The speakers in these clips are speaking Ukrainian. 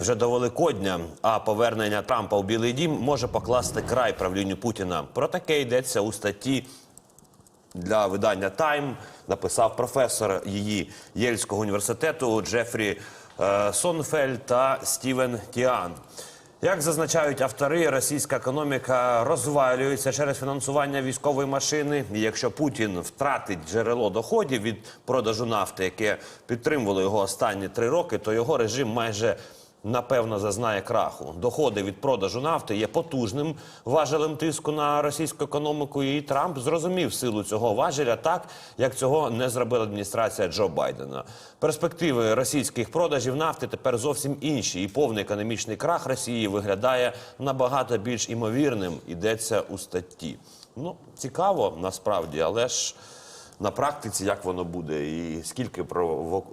Вже до Великодня, а повернення Трампа у Білий Дім може покласти край правлінню Путіна. Про таке йдеться у статті для видання Тайм. Написав професор її Єльського університету Джефрі е, Сонфельд та Стівен Тіан. Як зазначають автори, російська економіка розвалюється через фінансування військової машини. І якщо Путін втратить джерело доходів від продажу нафти, яке підтримувало його останні три роки, то його режим майже напевно зазнає краху. Доходи від продажу нафти є потужним важелем тиску на російську економіку. І Трамп зрозумів силу цього важеля так, як цього не зробила адміністрація Джо Байдена. Перспективи російських продажів нафти тепер зовсім інші, і повний економічний крах Росії виглядає набагато більш імовірним. Йдеться у статті. Ну цікаво насправді, але ж. На практиці як воно буде, і скільки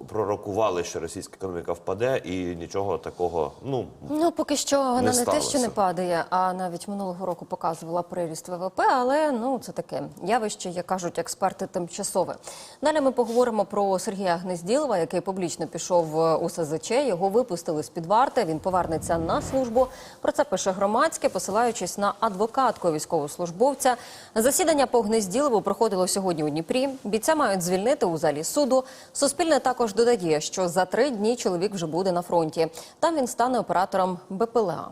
пророкували, що російська економіка впаде, і нічого такого. Ну Ну, поки що вона не, те, що не падає, а навіть минулого року показувала приріст ВВП, але ну це таке явище, як кажуть експерти, тимчасове. Далі ми поговоримо про Сергія Гнезділова, який публічно пішов у СЗЧ. Його випустили з під варти. Він повернеться на службу. Про це пише громадське, посилаючись на адвокатку військовослужбовця. Засідання по Гнезділову проходило сьогодні у Дніпрі. Бійця мають звільнити у залі суду. Суспільне також додає, що за три дні чоловік вже буде на фронті. Там він стане оператором БПЛА.